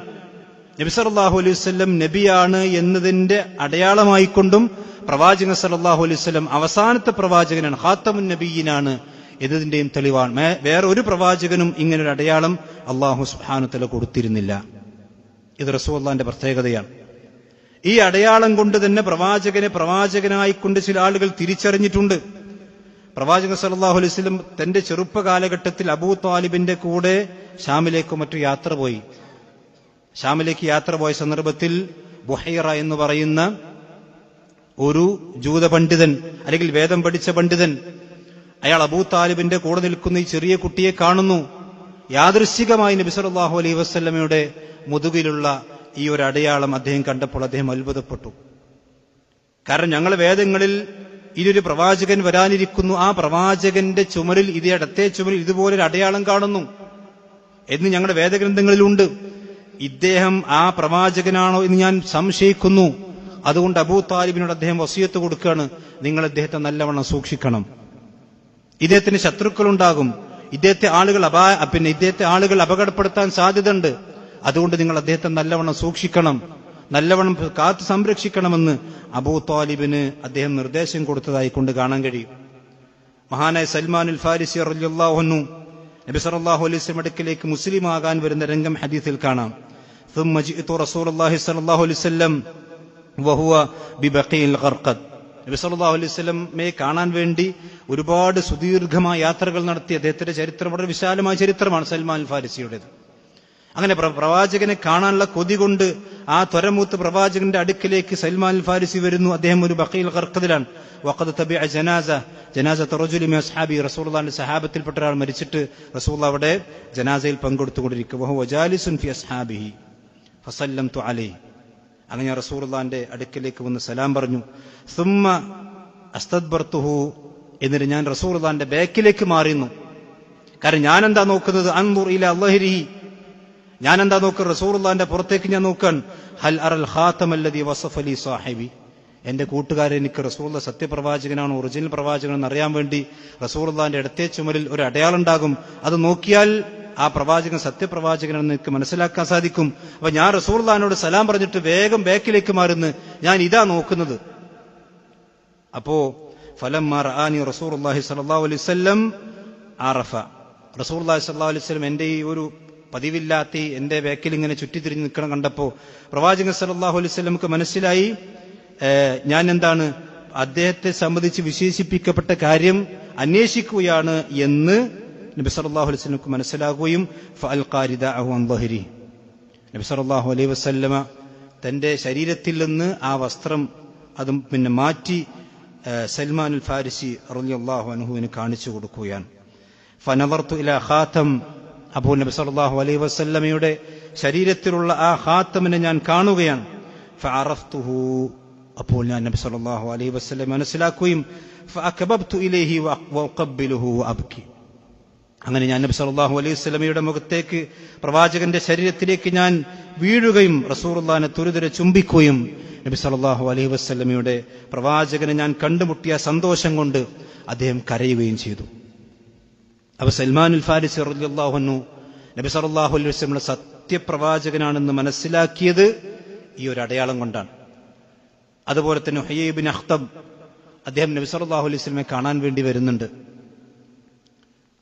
നബി സല്ലാഹു അലൈഹി വസല്ലം നബിയാണ് എന്നതിന്റെ അടയാളമായിക്കൊണ്ടും പ്രവാചകൻ സല്ലല്ലാഹു അലൈഹി വസല്ലം അവസാനത്തെ പ്രവാചകനാണ് ഹാത്തമുൻ നബീനാണ് എന്നതിന്റെയും തെളിവാണ്. വേറെ ഒരു പ്രവാചകനും ഇങ്ങനൊരു അടയാളം അള്ളാഹു സുബ്ഹാനഹു തആല കൊടുത്തിരുന്നില്ല. ഇത് റസൂലുള്ളാന്റെ പ്രത്യേകതയാണ്. ഈ അടയാളം കൊണ്ട് തന്നെ പ്രവാചകനെ പ്രവാചകനായിക്കൊണ്ട് ചില ആളുകൾ തിരിച്ചറിഞ്ഞിട്ടുണ്ട്. പ്രവാചക സല്ലല്ലാഹു അലൈസ്ലം തന്റെ ചെറുപ്പ കാലഘട്ടത്തിൽ അബൂ താലിബിന്റെ കൂടെ ഷാമിലേക്ക് മറ്റു യാത്ര പോയി. ഷാമിലേക്ക് യാത്ര പോയ സന്ദർഭത്തിൽ ബുഹൈറ എന്ന് പറയുന്ന ഒരു ജൂത പണ്ഡിതൻ അല്ലെങ്കിൽ വേദം പഠിച്ച പണ്ഡിതൻ അയാൾ അബൂ താലിബിന്റെ കൂടെ നിൽക്കുന്ന ഈ ചെറിയ കുട്ടിയെ കാണുന്നു. യാദൃശികമായി നബി സല്ലല്ലാഹു അലൈഹി വസല്ലമയുടെ മുതുകിലുള്ള ഈ ഒരു അടയാളം അദ്ദേഹം കണ്ടപ്പോൾ അദ്ദേഹം അത്ഭുതപ്പെട്ടു. കാരണം ഞങ്ങൾ വേദങ്ങളിൽ ഇതൊരു പ്രവാചകൻ വരാനിരിക്കുന്നു. ആ പ്രവാചകന്റെ ചുമരിൽ ഇത് ഇടത്തെ ചുമരിൽ ഇതുപോലൊരു അടയാളം കാണുന്നു എന്ന് ഞങ്ങളുടെ വേദഗ്രന്ഥങ്ങളിലുണ്ട്. ഇദ്ദേഹം ആ പ്രവാചകനാണോ എന്ന് ഞാൻ സംശയിക്കുന്നു. അതുകൊണ്ട് അബൂ താലിബിനോട് അദ്ദേഹം വസിയത്ത് കൊടുക്കുകയാണ്. നിങ്ങൾ അദ്ദേഹത്തെ നല്ലവണ്ണം സൂക്ഷിക്കണം. ഇദ്ദേഹത്തിന് ശത്രുക്കളുണ്ടാകും. ഇദ്ദേഹത്തെ ആളുകൾ അപാ പിന്നെ ഇദ്ദേഹത്തെ ആളുകൾ അപകടപ്പെടുത്താൻ സാധ്യതയുണ്ട്. അതുകൊണ്ട് നിങ്ങൾ അദ്ദേഹത്തെ നല്ലവണ്ണം സൂക്ഷിക്കണം നല്ലവണ്ണം കാത്തു സംരക്ഷിക്കണമെന്ന് അബൂ താലിബിന് അദ്ദേഹം നിർദ്ദേശം കൊടുത്തതായി കൊണ്ട് കാണാൻ കഴിയും. മഹാനായ സൽമാനുൽ ഫാരിസി അറുല്ലാഹുന്നു നബി സല്ലാഹു അലൈസ്ലം അടുക്കിലേക്ക് മുസ്ലിം ആകാൻ വരുന്ന രംഗം ഹദീസിൽ കാണാം. നബി കാണാൻ വേണ്ടി ഒരുപാട് സുദീർഘമായ യാത്രകൾ നടത്തി അദ്ദേഹത്തിന്റെ ചരിത്രം വളരെ വിശാലമായ ചരിത്രമാണ് സൽമാൻ ഫാരിസിയുടേത് അങ്ങനെ പ്രവാചകനെ കാണാനുള്ള കൊതി കൊണ്ട് ആ ത്വരമൂത്ത് പ്രവാചകന്റെ അടുക്കിലേക്ക് സൽമാൻ ഫാരിസി വരുന്നു. അദ്ദേഹം ഒരു ബക്കയിൽ കർക്കതിലാണ് വഖദ് തബിഅ ജനാസ. ജനാസ തറജുലി മിൻ അസ്ഹാബി. റസൂലുള്ളാഹിന്റെ സഹാബത്തിൽപ്പെട്ട ഒരാൾ മരിച്ചിട്ട് റസൂൽ അവിടെ ജനാസയിൽ പങ്കെടുത്തുകൊണ്ടിരിക്കും അങ്ങനെ ഞാൻ റസൂലുള്ളാഹിന്റെ അടുക്കിലേക്ക് വന്ന് സലാം പറഞ്ഞു. സുമ്മ അസ്തദ്ബർത്തുഹു എന്നിട്ട് ഞാൻ റസൂലുള്ളാഹിന്റെ ബാക്കിലേക്ക് മാറിയുന്നു കാരണം ഞാൻ എന്താ നോക്കുന്നത്? അൻദുർ ഇല അള്ളഹിരിഹി. ഞാൻ എന്താ നോക്കുക റസൂറുള്ളാന്റെ പുറത്തേക്ക് ഞാൻ നോക്കാൻ ഹൽ അറൽ ഹാത്തമല്ലതി വസഫ് അലി സാഹിബി. എന്റെ കൂട്ടുകാരൻ എനിക്ക് റസൂള്ള സത്യപ്രവാചകനാണ് ഒറിജിനൽ പ്രവാചകനെന്ന് അറിയാൻ വേണ്ടി റസൂറുള്ളാന്റെ ഇടത്തെ ചുമലിൽ ഒരു അടയാളം ഉണ്ടാകും. അത് നോക്കിയാൽ ആ പ്രവാചകൻ സത്യപ്രവാചകനെന്ന് എനിക്ക് മനസ്സിലാക്കാൻ സാധിക്കും. അപ്പൊ ഞാൻ റസൂർലാനോട് സലാം പറഞ്ഞിട്ട് വേഗം ബാക്കിലേക്ക് മാറുന്നു. ഞാൻ ഇതാ നോക്കുന്നത്. അപ്പോ ഫലം മാർ ആനി റസൂർ അള്ളാഹി സല്ലാ അലൈവല്ലം ആറഫ റസൂർ അള്ളാഹി സല്ലാ അലൈവല്ലം എന്റെ ഈ ഒരു പതിവില്ലാത്ത എന്റെ ബാക്കിൽ ഇങ്ങനെ ചുറ്റിത്തിരിഞ്ഞ് നിൽക്കണം കണ്ടപ്പോ പ്രവാചകൻ സല്ലാഹു സ്വലമുക്ക് മനസ്സിലായി ഞാൻ എന്താണ് അദ്ദേഹത്തെ സംബന്ധിച്ച് വിശേഷിപ്പിക്കപ്പെട്ട കാര്യം അന്വേഷിക്കുകയാണ് എന്ന് നബി സല്ലല്ലാഹു അലൈഹി വസല്ലമക്ക് മനസ്സിലാകുകയും ഫൽ ളഹരി നബി സല്ലല്ലാഹു അലൈഹി വസല്ലമ തന്റെ ശരീരത്തിൽ നിന്ന് ആ വസ്ത്രം അതും പിന്നെ മാറ്റി സൽമാൻ അൽ ഫാരിസി റളിയല്ലാഹു അനുഹുവിന് കാണിച്ചു കൊടുക്കുകയാണ്. ഫനവർത്തു ഇല ഖാത്തം അപ്പോൾ നബി സല്ലല്ലാഹു അലൈ വസല്ലമയുടെ ശരീരത്തിലുള്ള ആ ഹാത്തമിനെ ഞാൻ കാണുകയാണ്. ഫഅറഫ്തുഹു. അപ്പോൾ ഞാൻ നബി സല്ലല്ലാഹു അലൈ വസ്ലം മനസ്സിലാക്കുകയും അങ്ങനെ ഞാൻ നബി സല്ലല്ലാഹു അലൈഹി സ്വലമയുടെ മുഖത്തേക്ക് പ്രവാചകന്റെ ശരീരത്തിലേക്ക് ഞാൻ വീഴുകയും റസൂറുല്ലാനെ തുരുതുരെ ചുംബിക്കുകയും നബി സല്ലല്ലാഹു അലൈഹി വസല്ലമയുടെ പ്രവാചകനെ ഞാൻ കണ്ടുമുട്ടിയ സന്തോഷം കൊണ്ട് അദ്ദേഹം കരയുകയും ചെയ്തു. അപ്പൊ സൽമാൻ ഉൽ റളിയല്ലാഹു അൻഹു നബി സലാഹു അലൈഹി വസല്ലമയുടെ സത്യപ്രവാചകനാണെന്ന് മനസ്സിലാക്കിയത് ഈ ഒരു അടയാളം കൊണ്ടാണ്. അതുപോലെ തന്നെ ഹയ്യബിൻ അഖ്തബ് അദ്ദേഹം നബി സലാഹു അലൈഹി വസ്ലമെ കാണാൻ വേണ്ടി വരുന്നുണ്ട്.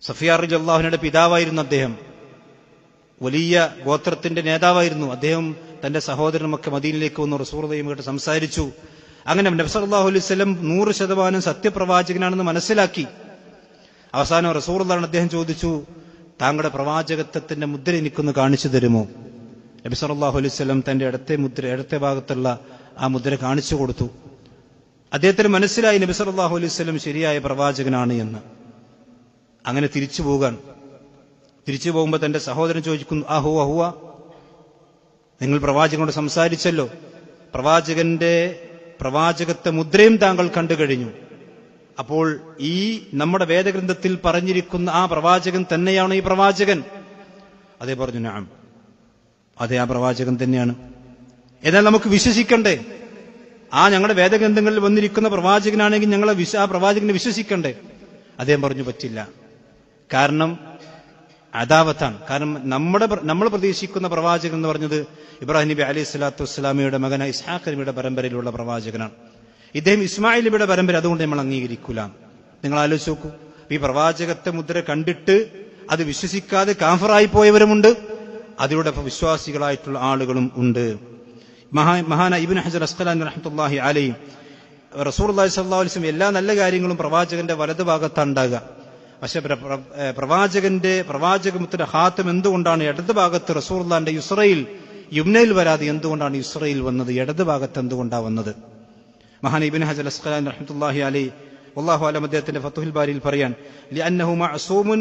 സഫിയാർ അള്ളാഹുനയുടെ പിതാവായിരുന്നു അദ്ദേഹം. വലിയ ഗോത്രത്തിന്റെ നേതാവായിരുന്നു. അദ്ദേഹം തന്റെ സഹോദരനുമൊക്കെ മദീനിലേക്ക് വന്നു റസൂർദയുമായിട്ട് സംസാരിച്ചു. അങ്ങനെ നബ്സല്ലാഹു അലൈഹി സ്വലം നൂറ് ശതമാനം സത്യപ്രവാചകനാണെന്ന് മനസ്സിലാക്കി. അവസാനം റസൂർദാണ് അദ്ദേഹം ചോദിച്ചു താങ്കളുടെ പ്രവാചകത്വത്തിന്റെ മുദ്ര എനിക്കൊന്ന് കാണിച്ചു തരുമോ? നബി സല്ലല്ലാഹു അലൈഹി വസല്ലം തന്റെ ഇടത്തെ മുദ്ര ഇടത്തെ ഭാഗത്തുള്ള ആ മുദ്ര കാണിച്ചു കൊടുത്തു. അദ്ദേഹത്തിന് മനസ്സിലായി നബി സല്ലല്ലാഹു അലൈഹി വസല്ലം ശരിയായ പ്രവാചകനാണ് എന്ന്. അങ്ങനെ തിരിച്ചു പോകാൻ. തിരിച്ചു പോകുമ്പോൾ തന്റെ സഹോദരൻ ചോദിക്കുന്നു ആ ഹുവ ഹുവ? നിങ്ങൾ പ്രവാചകനോട് സംസാരിച്ചല്ലോ. പ്രവാചകന്റെ പ്രവാചകത്തെ മുദ്രയും താങ്കൾ കണ്ടു കഴിഞ്ഞു. അപ്പോൾ ഈ നമ്മുടെ വേദഗ്രന്ഥത്തിൽ പറഞ്ഞിരിക്കുന്ന ആ പ്രവാചകൻ തന്നെയാണ് ഈ പ്രവാചകൻ. അതേ പറഞ്ഞു ഞാൻ അതെ ആ പ്രവാചകൻ തന്നെയാണ്. എന്നാൽ നമുക്ക് വിശ്വസിക്കണ്ടേ? ആ ഞങ്ങളുടെ വേദഗ്രന്ഥങ്ങളിൽ വന്നിരിക്കുന്ന പ്രവാചകനാണെങ്കിൽ ഞങ്ങളെ ആ പ്രവാചകനെ വിശ്വസിക്കണ്ടേ? അദ്ദേഹം പറഞ്ഞു പറ്റില്ല. കാരണം അദാവത്താണ്. കാരണം നമ്മുടെ നമ്മൾ പ്രതീക്ഷിക്കുന്ന പ്രവാചകൻ എന്ന് പറഞ്ഞത് ഇബ്രാഹിം നബി അലൈഹി സ്വലാത്തു വസ്സലാമയുടെ മകനായ ഇസ്ഹാഖ് നബിയുടെ പരമ്പരയിലുള്ള പ്രവാചകനാണ്. ഇദ്ദേഹം ഇസ്മായിൽ നബിയുടെ പരമ്പര. അതുകൊണ്ട് നമ്മൾ അംഗീകരിക്കൂല. നിങ്ങൾ ആലോചിച്ച് നോക്കൂ. ഈ പ്രവാചകത്തെ മുദ്ര കണ്ടിട്ട് അത് വിശ്വസിക്കാതെ കാഫറായി പോയവരുമുണ്ട്. അതിലൂടെ വിശ്വാസികളായിട്ടുള്ള ആളുകളും ഉണ്ട്. മഹാ മഹാന ഇബിൻ ഹജർ അസ്കലാൻ റഹ്മത്തുല്ലാഹി അലയും റസൂർ അള്ളഹി സ്വല്ലാസ്ലും എല്ലാ നല്ല കാര്യങ്ങളും പ്രവാചകന്റെ വലതു ഭാഗത്താണ് ഉണ്ടാകുക. പക്ഷെ പ്രവാചകന്റെ പ്രവാചക ഏ, പ്രവാചകന്റെ പ്രവാചകത്തിന്റെ ഹാത്തം എന്തുകൊണ്ടാണ് ഇടത് ഭാഗത്ത് റസൂർലാന്റെ യുസ്രയിൽ യുംനയിൽ വരാതെ എന്തുകൊണ്ടാണ് യുസ്രയിൽ വന്നത്? ഇടത് ഭാഗത്ത് എന്തുകൊണ്ടാണ് വന്നത്? മഹാൻ ഇബിൻ ഹജർ അസ്കലാൻ റഹ്മത്തുല്ലാഹി അലി അള്ളാഹു അലം അദ്ദേഹത്തിന്റെ ഫത്തുഹിൽ ബാരിയിൽ പറയാൻ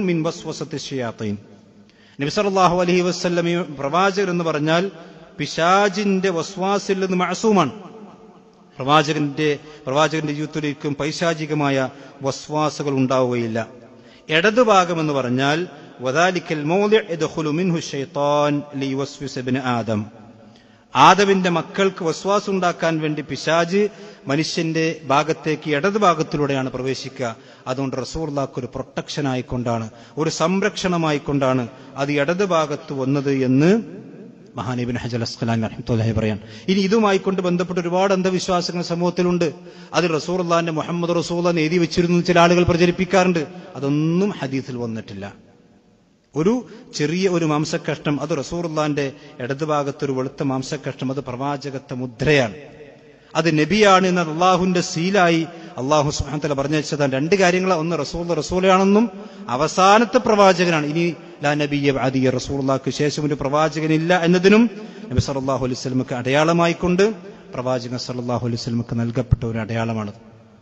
മിൻ വസ്വസത്തി ഷയാത്തീൻ നബി സല്ലല്ലാഹു അലൈഹി വസല്ലം പ്രവാചകർ എന്ന് പറഞ്ഞാൽ പിശാജിന്റെ വസ്വാസിൽ നിന്ന് മഅസൂമാണ്. പ്രവാചകന്റെ പ്രവാചകന്റെ ജീവിതത്തിലേക്കും പൈശാചികമായ വസ്വാസുകൾ ഉണ്ടാവുകയില്ല. ഇടതുഭാഗം എന്ന് പറഞ്ഞാൽ വദാലിക്കൽ ആദം. ആദവിന്റെ മക്കൾക്ക് വസ്വാസ് ഉണ്ടാക്കാൻ വേണ്ടി പിശാജ് മനുഷ്യന്റെ ഭാഗത്തേക്ക് ഇടത് ഭാഗത്തിലൂടെയാണ് പ്രവേശിക്കുക. അതുകൊണ്ട് റസൂർലാക്ക് ഒരു പ്രൊട്ടക്ഷൻ ആയിക്കൊണ്ടാണ് ഒരു സംരക്ഷണമായിക്കൊണ്ടാണ് അത് ഇടത് ഭാഗത്ത് വന്നത് എന്ന് മഹാനബിൻ ഹജൽ റഹ്മത്തുല്ലാഹി പറയാൻ. ഇനി ഇതുമായി കൊണ്ട് ബന്ധപ്പെട്ട് ഒരുപാട് അന്ധവിശ്വാസങ്ങൾ സമൂഹത്തിലുണ്ട്. അത് റസൂർല്ലാന്റെ മുഹമ്മദ് റസൂൽ എഴുതി വെച്ചിരുന്നു ചില ആളുകൾ പ്രചരിപ്പിക്കാറുണ്ട്. അതൊന്നും ഹദീസിൽ വന്നിട്ടില്ല. ഒരു ചെറിയ ഒരു മാംസക്കഷ്ണം അത് റസൂർല്ലാന്റെ ഇടതുഭാഗത്ത് ഒരു വെളുത്ത മാംസക്കഷ്ണം അത് പ്രവാചകത്തെ മുദ്രയാണ്. അത് നബിയാണ് എന്നത് അള്ളാഹുവിന്റെ സീലായി അള്ളാഹു സുഹാന്തല പറഞ്ഞു രണ്ട് കാര്യങ്ങൾ ഒന്ന് റസൂൽ റസൂലാണെന്നും അവസാനത്തെ പ്രവാചകനാണ്. ഇനി ലാ നബിയ ആദിയ റസൂള്ളാക്ക് ശേഷം ഒരു പ്രവാചകനില്ല എന്നതിനും നബി സല്ലല്ലാഹു അലൈഹി വസല്ലമക്ക് അടയാളമായിക്കൊണ്ട് പ്രവാചകൻ സല്ലല്ലാഹു അലൈഹി വസല്ലമക്ക് നൽകപ്പെട്ട ഒരു അടയാളമാണ്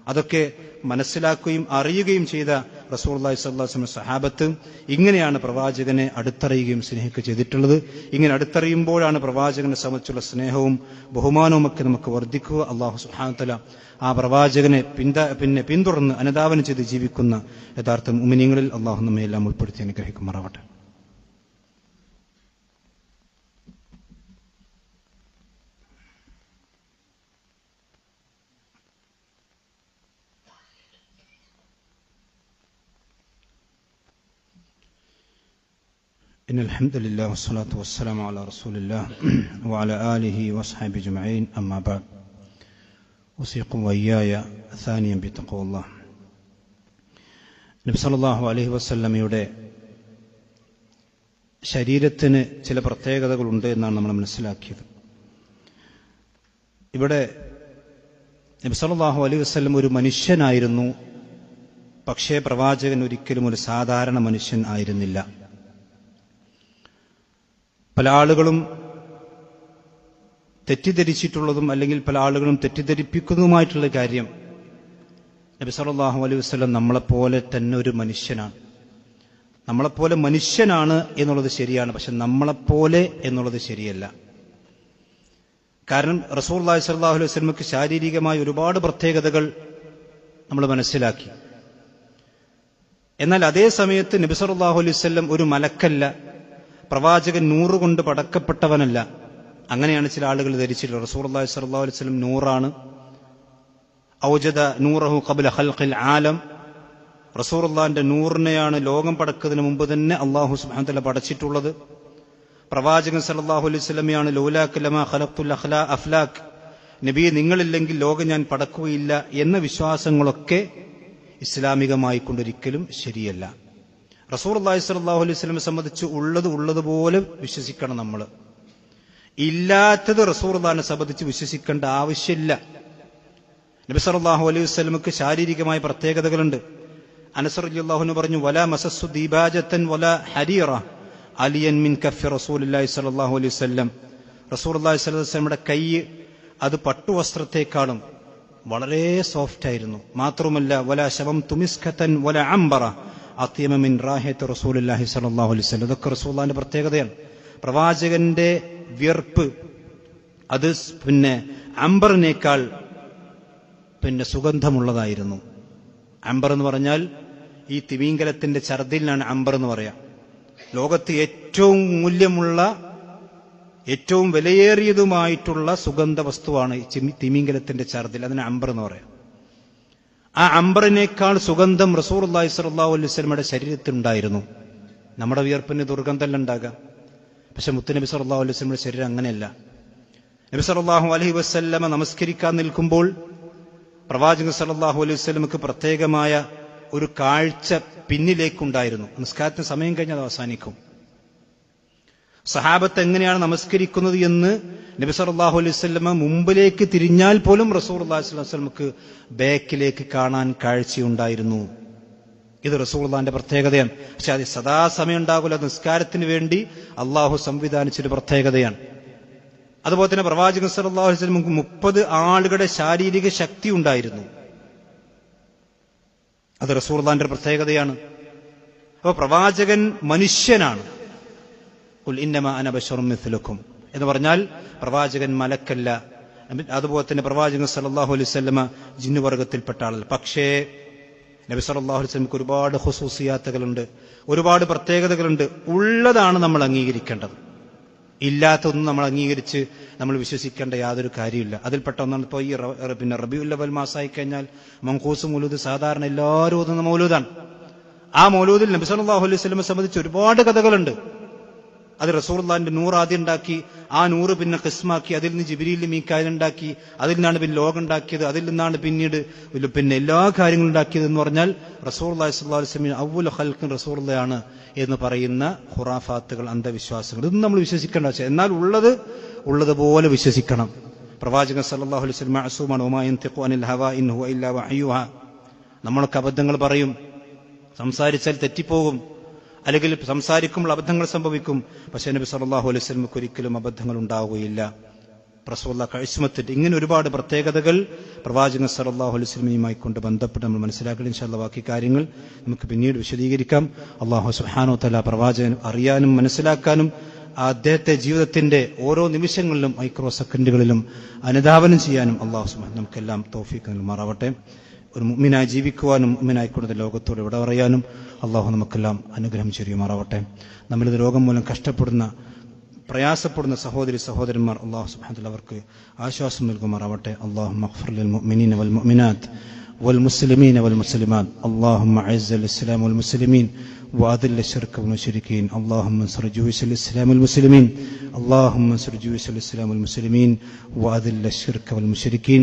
അതൊക്കെ മനസ്സിലാക്കുകയും അറിയുകയും ചെയ്ത റസൂള്ളി സ്വല്ലാസ്ലം സഹാബത്ത് ഇങ്ങനെയാണ് പ്രവാചകനെ അടുത്തറിയുകയും സ്നേഹിക്കുക ചെയ്തിട്ടുള്ളത്. ഇങ്ങനെ അടുത്തറിയുമ്പോഴാണ് പ്രവാചകനെ സംബന്ധിച്ചുള്ള സ്നേഹവും ബഹുമാനവും ഒക്കെ നമുക്ക് വർദ്ധിക്കുക. അള്ളാഹു സുഹാനത്തല ആ പ്രവാചകനെ പിന്ത പിന്നെ പിന്തുടർന്ന് അനുധാവനം ചെയ്ത് ജീവിക്കുന്ന യഥാർത്ഥ ഉമിനിയങ്ങളിൽ അള്ളാഹു നമ്മയെല്ലാം ഉൾപ്പെടുത്തി അനുഗ്രഹിക്കുമാറാവട്ടെ. إن الحمد لله والصلاة والسلام على رسول الله وعلى آله وأصحابه أجمعين أما بعد أوصيكم وإياي ثانيا بتقوى الله നബി സല്ലല്ലാഹു അലൈഹി വസല്ലമയുടെ ശരീരത്തിന് ചില പ്രത്യേകതകളുണ്ട് എന്നാണ് നമ്മൾ മനസ്സിലാക്കിയത് ഇവിടെ നബി സല്ലല്ലാഹു അലൈഹി വസല്ലം ഒരു മനുഷ്യനായിരുന്നു പക്ഷേ പ്രവാചകൻ ഒരിക്കലും ഒരു സാധാരണ മനുഷ്യൻ ആയിരുന്നില്ല പല ആളുകളും തെറ്റിദ്ധരിച്ചിട്ടുള്ളതും അല്ലെങ്കിൽ പല ആളുകളും തെറ്റിദ്ധരിപ്പിക്കുന്നതുമായിട്ടുള്ള കാര്യം നബി സല്ലല്ലാഹു അലൈഹി വസ്ലം നമ്മളെപ്പോലെ തന്നെ ഒരു മനുഷ്യനാണ്. നമ്മളെപ്പോലെ മനുഷ്യനാണ് എന്നുള്ളത് ശരിയാണ് പക്ഷെ നമ്മളെപ്പോലെ എന്നുള്ളത് ശരിയല്ല. കാരണം റസൂർ അള്ളാഹി സല്ലാഹു അലൈഹി വസ്ലമക്ക് ശാരീരികമായ ഒരുപാട് പ്രത്യേകതകൾ നമ്മൾ മനസ്സിലാക്കി. എന്നാൽ അതേ സമയത്ത് നബി സല്ലല്ലാഹു അലൈഹി ഒരു മലക്കല്ല പ്രവാചകൻ നൂറുകൊണ്ട് പടക്കപ്പെട്ടവനല്ല. അങ്ങനെയാണ് ചില ആളുകൾ ധരിച്ചിട്ടുള്ളത്. റസൂർ അള്ളാഹി സ്വല്ലല്ലാഹു അലൈഹി വസല്ലം നൂറാണ്. ഔജദ നൂറഹു കബുൽ ഹൽഖിൽ ആലം. റസൂറുള്ളാന്റെ നൂറിനെയാണ് ലോകം പടക്കുന്നതിന് മുമ്പ് തന്നെ അള്ളാഹു സുബ്ഹാനഹു പടച്ചിട്ടുള്ളത്. പ്രവാചകൻ സല്ലാഹു അലൈഹി സ്വലമിയാണ് ലൗലാക ലമ ഖലഖ്തുൽ അഖ്ലാ അഫ്ലാഖ് നബി നിങ്ങളില്ലെങ്കിൽ ലോകം ഞാൻ പടക്കുകയില്ല എന്ന വിശ്വാസങ്ങളൊക്കെ ഇസ്ലാമികമായി കൊണ്ടൊരിക്കലും ശരിയല്ല. റസൂർ അള്ളാഹി സ്വല്ലല്ലാഹു അലൈഹി സ്വലമെ സംബന്ധിച്ച് ഉള്ളത് ഉള്ളതുപോലെ വിശ്വസിക്കണം നമ്മൾ ഇല്ലാത്തത് റസൂർ അള്ളഹാനെ സംബന്ധിച്ച് വിശ്വസിക്കേണ്ട ആവശ്യമില്ല. നബി സല്ലാഹു അലൈഹി വസല്ലമക്ക് ശാരീരികമായ പ്രത്യേകതകളുണ്ട്. അനസറുല്ലാഹുന് പറഞ്ഞു വല മസസ്സു ദീപാജത്തൻ വല ഹരീറ അലിയൻ മിൻ കഫി റസൂലുള്ളാഹി സ്വല്ലല്ലാഹു അലൈഹി റസൂലുള്ളാഹി സ്വല്ലല്ലാഹു അലൈഹി വസല്ലമയുടെ കൈ അത് പട്ടുവസ്ത്രത്തെക്കാളും വളരെ സോഫ്റ്റ് ആയിരുന്നു മാത്രമല്ല വല ശവം തുമിസ്ഖത്തൻ വല അംബറ അത്യമ മിൻ റാഹത്ത് സ്വല്ലല്ലാഹു അലൈഹി വസല്ലം. ഇതൊക്കെ റസൂലുള്ളാഹിന്റെ പ്രത്യേകതയാണ്. പ്രവാചകന്റെ വിയർപ്പ് അത് പിന്നെ അംബറിനേക്കാൾ പിന്നെ സുഗന്ധമുള്ളതായിരുന്നു. അംബർ എന്ന് പറഞ്ഞാൽ ഈ തിമീങ്കലത്തിന്റെ ചർദിലാണ് അംബർ എന്ന് പറയാം. ലോകത്ത് ഏറ്റവും മൂല്യമുള്ള ഏറ്റവും വിലയേറിയതുമായിട്ടുള്ള സുഗന്ധ വസ്തുവാണ് ഈ തിമീങ്കലത്തിന്റെ ഛർദിൽ അതിന് അംബർ എന്ന് പറയാം. ആ അംബറിനേക്കാൾ സുഗന്ധം റസൂർ അള്ളാഹി സ്വല്ലല്ലാഹു അലൈഹി വസല്ലമയുടെ ശരീരത്തിലുണ്ടായിരുന്നു. നമ്മുടെ വിയർപ്പിന് ദുർഗന്ധമല്ല ഉണ്ടാകാം. പക്ഷെ മുത്തുനബി സല്ലാ അലൈഹി വസല്ലമയുടെ ശരീരം അങ്ങനെയല്ല. നബി സല്ലാഹു അലഹി വസ്ല്ലമ നമസ്കരിക്കാൻ നിൽക്കുമ്പോൾ പ്രവാചകൻ സല്ലാഹു അലൈഹി വസ്ലമക്ക് പ്രത്യേകമായ ഒരു കാഴ്ച പിന്നിലേക്കുണ്ടായിരുന്നു. നമസ്കാരത്തിന് സമയം കഴിഞ്ഞാൽ അവസാനിക്കും. സഹാബത്ത് എങ്ങനെയാണ് നമസ്കരിക്കുന്നത് എന്ന് നബി സല്ലല്ലാഹു അലൈഹി വസല്ലമ മുമ്പിലേക്ക് തിരിഞ്ഞാൽ പോലും റസൂർ അള്ളാഹു വസല്ലമക്ക് ബാക്കിലേക്ക് കാണാൻ കാഴ്ചയുണ്ടായിരുന്നു. ഇത് റസൂള്ളാന്റെ പ്രത്യേകതയാണ്. പക്ഷെ അത് സദാസമയം ഉണ്ടാകില്ല നിസ്കാരത്തിന് വേണ്ടി അള്ളാഹു സംവിധാനിച്ചൊരു പ്രത്യേകതയാണ്. അതുപോലെ തന്നെ പ്രവാചകൻ സല്ലല്ലാഹു അലൈഹി വസല്ലമക്ക് മുപ്പത് ആളുകളുടെ ശാരീരിക ശക്തി ഉണ്ടായിരുന്നു. അത് റസൂർദാന്റെ പ്രത്യേകതയാണ്. അപ്പോൾ പ്രവാചകൻ മനുഷ്യനാണ്. എന്ന് പറഞ്ഞാൽ പ്രവാചകൻ മലക്കല്ല. അതുപോലെ തന്നെ പ്രവാചകൻ സല്ലല്ലാഹു അലൈഹി വസല്ലമ ജിന്നുവർഗത്തിൽപ്പെട്ട ആളല്ല. പക്ഷേ നബി സല്ലല്ലാഹു അലൈഹി ഒരുപാട് ഹുസൂസിയാത്തകളുണ്ട് ഒരുപാട് പ്രത്യേകതകളുണ്ട്. ഉള്ളതാണ് നമ്മൾ അംഗീകരിക്കേണ്ടത്. ഇല്ലാത്തതൊന്നും നമ്മൾ അംഗീകരിച്ച് നമ്മൾ വിശ്വസിക്കേണ്ട യാതൊരു കാര്യമില്ല അതിൽപ്പെട്ട ഒന്നാണ് ഇപ്പോൾ ഈ പിന്നെ റബിയുല്ലവൽ മാസമായി കഴിഞ്ഞാൽ മങ്കൂസ് മൗലൂദ് സാധാരണ എല്ലാവരും ഓതുന്ന മൗലൂദാണ്. ആ മൗലൂദിൽ നബി സല്ലല്ലാഹു അലൈഹി സംബന്ധിച്ച് ഒരുപാട് കഥകളുണ്ട്. അത് റസൂർലാന്റെ നൂറ് ആദ്യം ഉണ്ടാക്കി ആ നൂറ് പിന്നെ ഖിസ്മാക്കി അതിൽ നിന്ന് ജിബിരിയിൽ ഉണ്ടാക്കി അതിൽ നിന്നാണ് പിന്നെ ലോകം ഉണ്ടാക്കിയത് അതിൽ നിന്നാണ് പിന്നീട് പിന്നെ എല്ലാ കാര്യങ്ങളും ഉണ്ടാക്കിയത് എന്ന് പറഞ്ഞാൽ റസൂർ അലൈഹി അവുൽ ഹൽക്കൻ റസൂർലയാണ് എന്ന് പറയുന്ന ഖുറാഫാത്തുകൾ അന്ധവിശ്വാസങ്ങൾ. ഇതൊന്നും നമ്മൾ വിശ്വസിക്കേണ്ട ആവശ്യം എന്നാൽ ഉള്ളത് ഉള്ളതുപോലെ വിശ്വസിക്കണം. പ്രവാചകൻ സല്ലല്ലാഹു അലൈഹി അനിൽ നമ്മളൊക്കെ അബദ്ധങ്ങൾ പറയും. സംസാരിച്ചാൽ തെറ്റിപ്പോകും. അല്ലെങ്കിൽ സംസാരിക്കുമ്പോൾ അബദ്ധങ്ങൾ സംഭവിക്കും. പക്ഷേ നബി സല്ലല്ലാഹു അലൈഹി വസല്ലമക്ക് ഒരിക്കലും അബദ്ധങ്ങൾ ഉണ്ടാവുകയില്ല. റസൂല്ല കഴിച്ചുമത്തിട്ട് ഇങ്ങനെ ഒരുപാട് പ്രത്യേകതകൾ പ്രവാചകൻ സല്ലല്ലാഹു അലൈഹി സ്വലമയുമായി കൊണ്ട് ബന്ധപ്പെട്ട് നമ്മൾ മനസ്സിലാക്കണം. ഇൻഷാല്ല ബാക്കി കാര്യങ്ങൾ നമുക്ക് പിന്നീട് വിശദീകരിക്കാം. അള്ളാഹു സുഹാനോ തല പ്രവാചകൻ അറിയാനും മനസ്സിലാക്കാനും അദ്ദേഹത്തെ ജീവിതത്തിന്റെ ഓരോ നിമിഷങ്ങളിലും മൈക്രോ സെക്കൻഡുകളിലും അനുധാവനം ചെയ്യാനും അള്ളാഹു സുഹാൻ നമുക്കെല്ലാം തൗഫീഖ് നൽകുമാറാവട്ടെ. ഒരു മുമ്മിനായി ജീവിക്കുവാനും മുമ്മിനായിക്കൊണ്ട് ലോകത്തോട് ഇവിടെ പറയാനും അള്ളാഹു നമുക്കെല്ലാം അനുഗ്രഹം ചെയ്യുമാറാവട്ടെ നമ്മളിത് രോഗം മൂലം കഷ്ടപ്പെടുന്ന പ്രയാസപ്പെടുന്ന സഹോദരി സഹോദരന്മാർ അള്ളാഹു സുബ്ഹാനഹു അവർക്ക് ആശ്വാസം നൽകുമാറാവട്ടെ അള്ളാഹു മഖ്ഫുർ മുഅ്മിനീന വൽ മുഅ്മിനാത്ത് والمسلمين والمسلمات اللهم اعز الاسلام والمسلمين واذل الشرك والمشركين اللهم انصر جيوش الاسلام والمسلمين اللهم انصر جيوش الاسلام والمسلمين واذل الشرك والمشركين